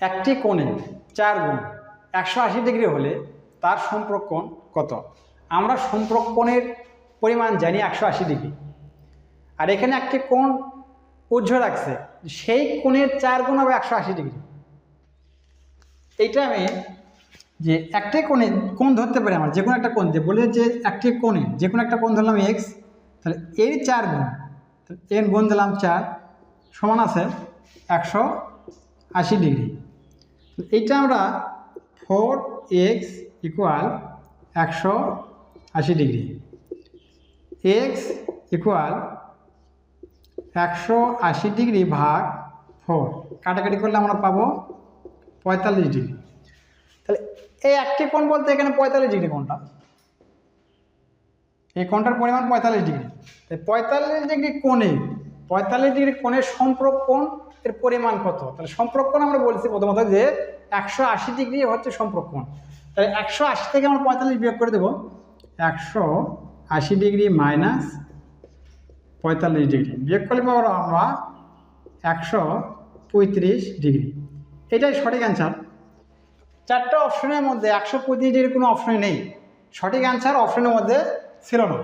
একটি কোণে চার গুণ। একশো আশি ডিগ্রি হলে তার সম্পর্কণ কত? আমরা সম্পর্কণের পরিমাণ জানি একশো আশি ডিগ্রি। আর এখানে একটি কোণ উজ্জ্ব রাখছে, সেই কোণের চার গুণ হবে একশো আশি ডিগ্রি। এইটা আমি যে একটাই কোণে কোণ ধরতে পারি আমার, যে কোনো একটা কোণ, যে বলে যে একটি কোণে যে কোনো একটা কোণ ধরলাম এক্স তাহলে এর চার গুণ এর গুণ দিলাম চার, সমান আছে একশো আশি ডিগ্রি। এইটা আমরা ফোর এক্স ইকুয়াল একশো আশি ডিগ্রি এক্স ইকুয়াল একশো আশি ডিগ্রি ভাগ ফোর কাটাকাটি করলে আমরা পাবো পঁয়তাল্লিশ ডিগ্রি তাহলে এই একটি কোণ বলতে এখানে পঁয়তাল্লিশ ডিগ্রি কোণটা। এই কোণটার পরিমাণ পঁয়তাল্লিশ ডিগ্রি এই পঁয়তাল্লিশ ডিগ্রি কোণে পঁয়তাল্লিশ ডিগ্রি কোণের সম্পর্কণ এর পরিমাণ কত? তাহলে সম্পর্কণ আমরা বলছি প্রথমত যে একশো আশি ডিগ্রি হচ্ছে সম্পর্কণ তাহলে একশো আশি থেকে আমরা পঁয়তাল্লিশ বিয়োগ করে দেবো। একশো আশি ডিগ্রি মাইনাস পঁয়তাল্লিশ ডিগ্রি। বিয়োগ করলে পাবো আমরা একশো পঁয়ত্রিশ ডিগ্রি। এটাই সঠিক অ্যান্সার চারটা অপশনের মধ্যে একশো পঁয়ত্রিশ ডিগ্রি কোনো অপশনে নেই। সঠিক অ্যান্সার অপশনের মধ্যে ছিল না।